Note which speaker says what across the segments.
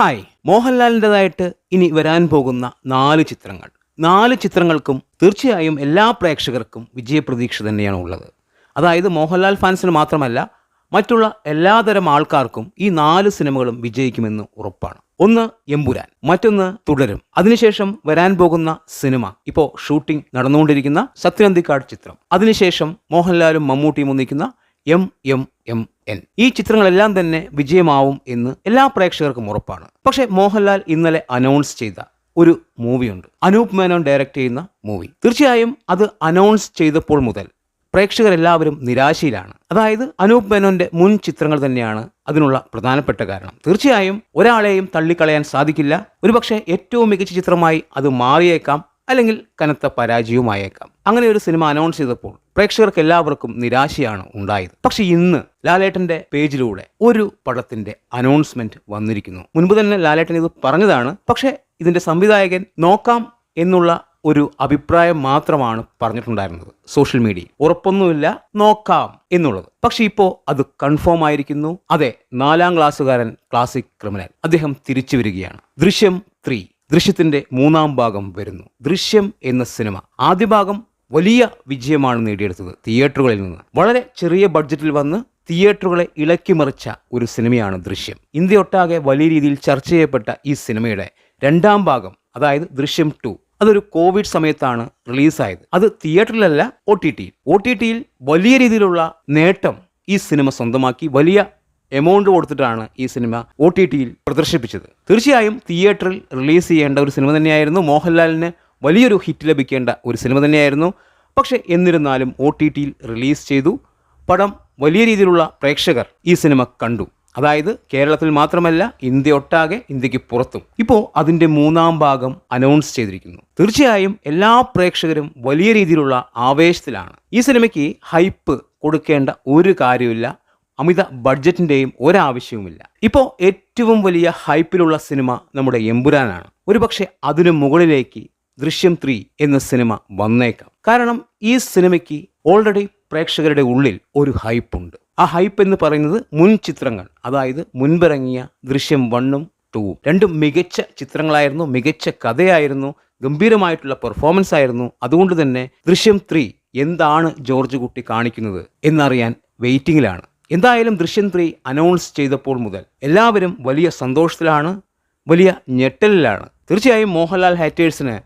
Speaker 1: Hi. മോഹൻലാലിന്റെതായിട്ട് ഇനി വരാൻ പോകുന്ന നാല് ചിത്രങ്ങൾ. നാല് ചിത്രങ്ങൾക്കും തീർച്ചയായും എല്ലാ പ്രേക്ഷകർക്കും വിജയപ്രതീക്ഷ തന്നെയാണ് ഉള്ളത്. അതായത് മോഹൻലാൽ ഫാൻസിന് മാത്രമല്ല മറ്റുള്ള എല്ലാതരം ആൾക്കാർക്കും ഈ നാല് സിനിമകളും വിജയിക്കുമെന്ന് ഉറപ്പാണ്. ഒന്ന് എമ്പുരാൻ മറ്റൊന്ന് തുടരും. അതിനുശേഷം വരാൻ പോകുന്ന സിനിമ ഇപ്പോൾ ഷൂട്ടിംഗ് നടന്നുകൊണ്ടിരിക്കുന്ന സത്യനന്ദിക്കാട് ചിത്രം. അതിനുശേഷം മോഹൻലാലും മമ്മൂട്ടിയും ഒന്നിക്കുന്ന എം എം എം എൻ. ഈ ചിത്രങ്ങളെല്ലാം തന്നെ വിജയമാവും എന്ന് എല്ലാ പ്രേക്ഷകർക്കും ഉറപ്പാണ്. പക്ഷേ മോഹൻലാൽ ഇന്നലെ അനൗൺസ് ചെയ്ത ഒരു മൂവിയുണ്ട്. അനൂപ് മേനോൻ ഡയറക്റ്റ് ചെയ്യുന്ന മൂവി. തീർച്ചയായും അത് അനൗൺസ് ചെയ്തപ്പോൾ മുതൽ പ്രേക്ഷകരെല്ലാവരും നിരാശയിലാണ്. അതായത് അനൂപ് മേനോന്റെ മുൻ ചിത്രങ്ങൾ തന്നെയാണ് അതിനുള്ള പ്രധാനപ്പെട്ട കാരണം. തീർച്ചയായും ഒരാളെയും തള്ളിക്കളയാൻ സാധിക്കില്ല. ഒരുപക്ഷെ ഏറ്റവും മികച്ച ചിത്രമായി അത് മാറിയേക്കാം അല്ലെങ്കിൽ കനത്ത പരാജയവുമായേക്കാം. അങ്ങനെ ഒരു സിനിമ അനൗൺസ് ചെയ്തപ്പോൾ പ്രേക്ഷകർക്ക് എല്ലാവർക്കും നിരാശയാണ് ഉണ്ടായത്. പക്ഷെ ഇന്ന് ലാലേട്ടന്റെ പേജിലൂടെ ഒരു പടത്തിന്റെ അനൗൺസ്മെന്റ് വന്നിരിക്കുന്നു. മുൻപ് തന്നെ ലാലേട്ടൻ ഇത് പറഞ്ഞതാണ്. പക്ഷേ ഇതിന്റെ സംവിധായകൻ നോക്കാം എന്നുള്ള ഒരു അഭിപ്രായം മാത്രമാണ് പറഞ്ഞിട്ടുണ്ടായിരുന്നത് സോഷ്യൽ മീഡിയ ഉറപ്പൊന്നുമില്ല നോക്കാം എന്നുള്ളത്. പക്ഷെ ഇപ്പോൾ അത് കൺഫേം ആയിരിക്കുന്നു. അതെ നാലാം ക്ലാസ്സുകാരൻ ക്ലാസിക് ക്രിമിനൽ അദ്ദേഹം തിരിച്ചു വരികയാണ്. ദൃശ്യം ത്രീ ദൃശ്യത്തിന്റെ മൂന്നാം ഭാഗം വരുന്നു. ദൃശ്യം എന്ന സിനിമ ആദ്യ ഭാഗം വലിയ വിജയമാണ് നേടിയെടുത്തത് തിയേറ്ററുകളിൽ നിന്ന്. വളരെ ചെറിയ ബഡ്ജറ്റിൽ വന്ന് തിയേറ്ററുകളെ ഇളക്കിമറിച്ച ഒരു സിനിമയാണ് ദൃശ്യം. ഇന്ത്യയൊട്ടാകെ വലിയ രീതിയിൽ ചർച്ച ചെയ്യപ്പെട്ട ഈ സിനിമയുടെ രണ്ടാം ഭാഗം അതായത് ദൃശ്യം ടു അതൊരു കോവിഡ് സമയത്താണ് റിലീസായത്. അത് തിയേറ്ററിലല്ല ഒ ടി ടിയിൽ ഒ ടി ടിയിൽ വലിയ രീതിയിലുള്ള നേട്ടം ഈ സിനിമ സ്വന്തമാക്കി. വലിയ എമൗണ്ട് കൊടുത്തിട്ടാണ് ഈ സിനിമ ഒ ടി ടിയിൽ പ്രദർശിപ്പിച്ചത്. തീർച്ചയായും തിയേറ്ററിൽ റിലീസ് ചെയ്യേണ്ട ഒരു സിനിമ തന്നെയായിരുന്നു. മോഹൻലാലിന് വലിയൊരു ഹിറ്റ് ലഭിക്കേണ്ട ഒരു സിനിമ തന്നെയായിരുന്നു. പക്ഷേ എന്നിരുന്നാലും ഒ ടി ടിയിൽ റിലീസ് ചെയ്തു. പടം വലിയ രീതിയിലുള്ള പ്രേക്ഷകർ ഈ സിനിമ കണ്ടു. അതായത് കേരളത്തിൽ മാത്രമല്ല ഇന്ത്യ ഒട്ടാകെ ഇന്ത്യയ്ക്ക് പുറത്തും. ഇപ്പോൾ അതിന്റെ മൂന്നാം ഭാഗം അനൗൺസ് ചെയ്തിരിക്കുന്നു. തീർച്ചയായും എല്ലാ പ്രേക്ഷകരും വലിയ രീതിയിലുള്ള ആവേശത്തിലാണ്. ഈ സിനിമയ്ക്ക് ഹൈപ്പ് കൊടുക്കേണ്ട ഒരു കാര്യമില്ല അമിത ബഡ്ജറ്റിന്റെയും ഒരാവശ്യവുമില്ല. ഇപ്പോൾ ഏറ്റവും വലിയ ഹൈപ്പിലുള്ള സിനിമ നമ്മുടെ എമ്പുരാനാണ്. ഒരുപക്ഷെ അതിനു മുകളിലേക്ക് ദൃശ്യം ത്രീ എന്ന സിനിമ വന്നേക്കാം. കാരണം ഈ സിനിമയ്ക്ക് ഓൾറെഡി പ്രേക്ഷകരുടെ ഉള്ളിൽ ഒരു ഹൈപ്പുണ്ട്. ആ ഹൈപ്പ് എന്ന് പറയുന്നത് മുൻ ചിത്രങ്ങൾ അതായത് മുൻപിറങ്ങിയ ദൃശ്യം വണ്ണും ടൂവും. രണ്ടും മികച്ച ചിത്രങ്ങളായിരുന്നു മികച്ച കഥയായിരുന്നു ഗംഭീരമായിട്ടുള്ള പെർഫോമൻസ് ആയിരുന്നു. അതുകൊണ്ട് തന്നെ ദൃശ്യം ത്രീ എന്താണ് ജോർജ് കുട്ടി കാണിക്കുന്നത് എന്നറിയാൻ വെയിറ്റിംഗിലാണ് എന്തായാലും ദൃശ്യം ത്രീ അനൗൺസ് ചെയ്തപ്പോൾ മുതൽ എല്ലാവരും വലിയ സന്തോഷത്തിലാണ് വലിയ ഞെട്ടലിലാണ്. തീർച്ചയായും മോഹൻലാൽ ഹാറ്റേഴ്സിന്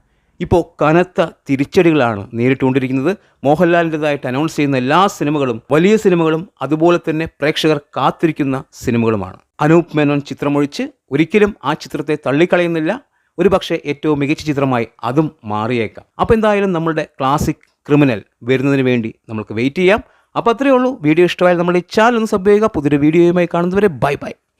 Speaker 1: ഇപ്പോൾ കനത്ത തിരിച്ചടികളാണ് നേരിട്ടുകൊണ്ടിരിക്കുന്നത്. മോഹൻലാലിന്റെതായിട്ട് അനൗൺസ് ചെയ്യുന്ന എല്ലാ സിനിമകളും വലിയ സിനിമകളും അതുപോലെ തന്നെ പ്രേക്ഷകർ കാത്തിരിക്കുന്ന സിനിമകളുമാണ്. അനൂപ് മേനോൻ ചിത്രമൊഴിച്ച് ഒരിക്കലും ആ ചിത്രത്തെ തള്ളിക്കളയുന്നില്ല. ഒരു പക്ഷേ ഏറ്റവും മികച്ച ചിത്രമായി അതും മാറിയേക്കാം. അപ്പോൾ എന്തായാലും നമ്മളുടെ ക്ലാസിക് ക്രിമിനൽ വരുന്നതിന് വേണ്ടി നമുക്ക് വെയിറ്റ് ചെയ്യാം. അപ്പോൾ അത്രയേ ഉള്ളൂ. വീഡിയോ ഇഷ്ടമായാൽ നമ്മുടെ ഈ ചാനൽ ഒന്ന് സബ് ചെയ്യുക. പുതിയൊരു വീഡിയോയുമായി കാണുന്നവരെ ബൈ ബൈ.